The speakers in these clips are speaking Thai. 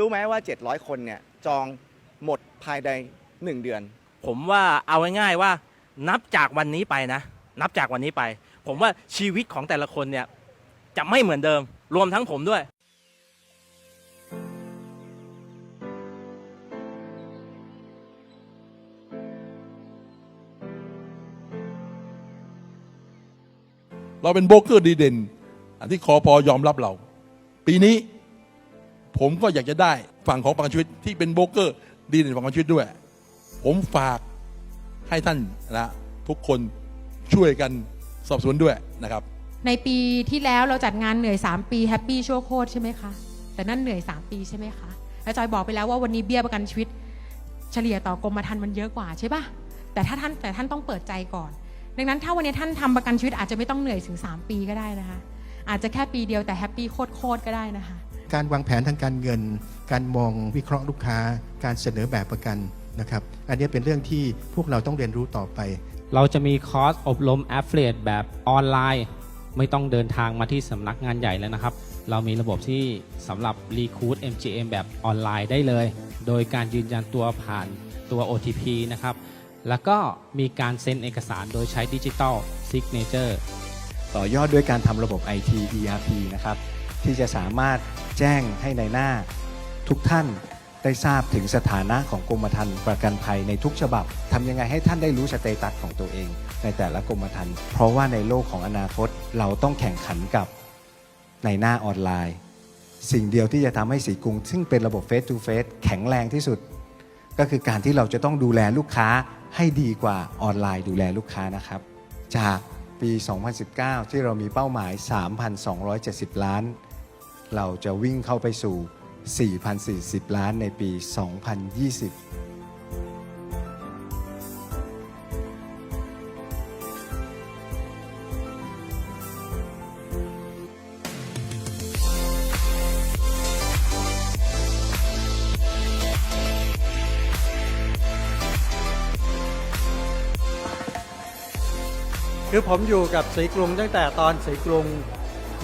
รู้ไหมว่า 700 คนเนี่ยจองหมดภายใน 1 เดือน ผมว่าเอาง่ายๆว่า นับจากวันนี้ไปนะ นับจากวันนี้ไป ผมว่าชีวิตของแต่ละคนเนี่ยจะไม่เหมือนเดิม รวมทั้งผมด้วย เราเป็นโบรกเกอร์ดีเด่น อันที่คอพอยอมรับเรา ปีนี้ ผมก็อยากจะได้ฝั่งของประกันชีวิตที่เป็นโบรกเกอร์ ดีเด่นฝั่งประกันชีวิตด้วย ผมฝากให้ท่านนะทุกคนช่วยกันสอบสวนด้วยนะครับ ในปีที่แล้วเราจัดงานเหนื่อย 3 ปีแฮปปี้ชั่วโคตรใช่ไหมคะ แต่นั่นเหนื่อย 3 ปีใช่ไหมคะแล้วจอยบอกไปแล้วว่าวันนี้เบี้ยประกันชีวิต เฉลี่ยต่อกรมธรรม์มันเยอะกว่าใช่ปะแต่ถ้าท่านแต่ท่านต้องเปิดใจก่อน ดังนั้นถ้าวันนี้ท่านทำประกันชีวิตอาจจะไม่ต้องเหนื่อยถึง 3 ปีก็ได้นะคะ อาจจะแค่ปีเดียวแต่แฮปปี้โคตรๆก็ได้นะคะ การวางแผนทางการเงิน การมองวิเคราะห์ลูกค้า การเสนอแบบประกันนะครับ อันนี้เป็นเรื่องที่พวกเราต้องเรียนรู้ต่อไป เราจะมีคอร์สอบรม Affiliate แบบออนไลน์ ไม่ต้องเดินทางมาที่สำนักงานใหญ่แล้วนะครับ เรามีระบบที่สำหรับ Recruit MGM แบบออนไลน์ได้เลย โดยการยืนยันตัวผ่านตัว OTP นะครับ แล้วก็มีการเซ็นเอกสารโดยใช้ดิจิ t a ล Signature ต่อยอดด้วยการทำระบบ IT ERP นะครับ ที่จะสามารถแจ้งให้ในายหน้า ทุกท่านได้ทราบถึงสถานะของกรมธรรม์ประกันภัยในทุกฉบับทำยังไงให้ท่านได้รู้สเตตัสของตัวเอง ในแต่ละกรมธรรม์เพราะว่าในโลกของอนาคตเราต้องแข่งขันกับในหน้าออนไลน์ สิ่งเดียวที่จะทำให้สีกรุง ซึ่งเป็นระบบ Face to Face แข็งแรงที่สุด ก็คือการที่เราจะต้องดูแลลูกค้าให้ดีกว่าออนไลน์ดูแลลูกค้านะครับ จากปี 2019 ที่เรามีเป้าหมาย 3,270 ล้าน เราจะวิ่งเข้าไปสู่ 4,040 ล้านในปี 2020คือผมอยู่กับสีกรุงตั้งแต่ตอนสีกรุง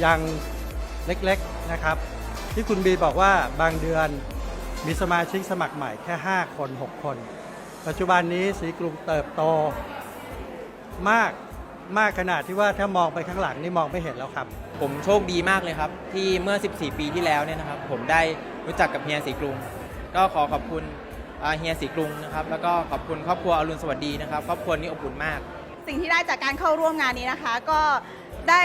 ยังเล็กๆ นะครับ ที่คุณบีบอกว่าบางเดือนมีสมาชิกสมัครใหม่แค่ 5 คน 6 คน ปัจจุบันนี้สีกรุงเติบโตมากมากขนาดที่ว่าถ้ามองไปข้างหลังนี่มองไม่เห็นแล้วครับ ผมโชคดีมากเลยครับ ที่เมื่อ 14 ปีที่แล้วเนี่ยนะครับ ผมได้รู้จักกับเฮียสีกรุง ก็ขอขอบคุณอ่าเฮียสีกรุงนะครับ แล้วก็ขอบคุณครอบครัวอรุณสวัสดีนะครับ ครอบครัวนี้อบอุ่นมาก สิ่งที่ได้จากการเข้าร่วมงานนี้นะคะ ก็ได้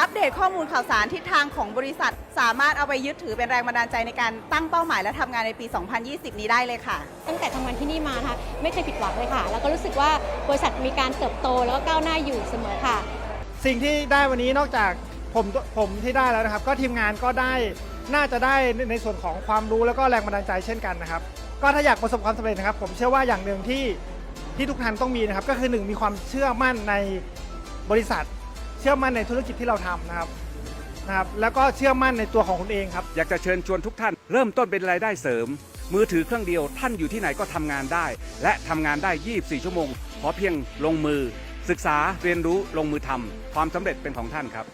อัปเดตข้อมูลข่าวสารทิศทางของบริษัท สามารถเอาไปยึดถือเป็นแรงบันดาลใจในการตั้งเป้าหมายและทำงานในปี 2020 นี้ได้เลยค่ะ ตั้งแต่ทำงานที่นี่มานะคะไม่เคยผิดหวังเลยค่ะ แล้วก็รู้สึกว่าบริษัทมีการเติบโตแล้วก็ก้าวหน้าอยู่เสมอค่ะ สิ่งที่ได้วันนี้นอกจากผมผมที่ได้แล้วนะครับ ก็ทีมงานก็ได้น่าจะได้ในส่วนของความรู้แล้วก็แรงบันดาลใจเช่นกันนะครับ ก็ถ้าอยากประสบความสำเร็จนะครับ ผมเชื่อว่าอย่างหนึ่งที่ที่ทุกท่านต้องมีนะครับ ก็คือหนึ่งมีความเชื่อมั่นในบริษัท เชื่อมั่นในธุรกิจที่เราทำนะครับนะครับ แล้วก็เชื่อมั่นในตัวของคุณเองครับ อยากจะเชิญชวนทุกท่านเริ่มต้นเป็นรายได้เสริม มือถือเครื่องเดียวท่านอยู่ที่ไหนก็ทำงานได้ และทำงานได้ 24 ชั่วโมง ขอเพียงลงมือ ศึกษาเรียนรู้ลงมือทำความสำเร็จเป็นของท่านครับ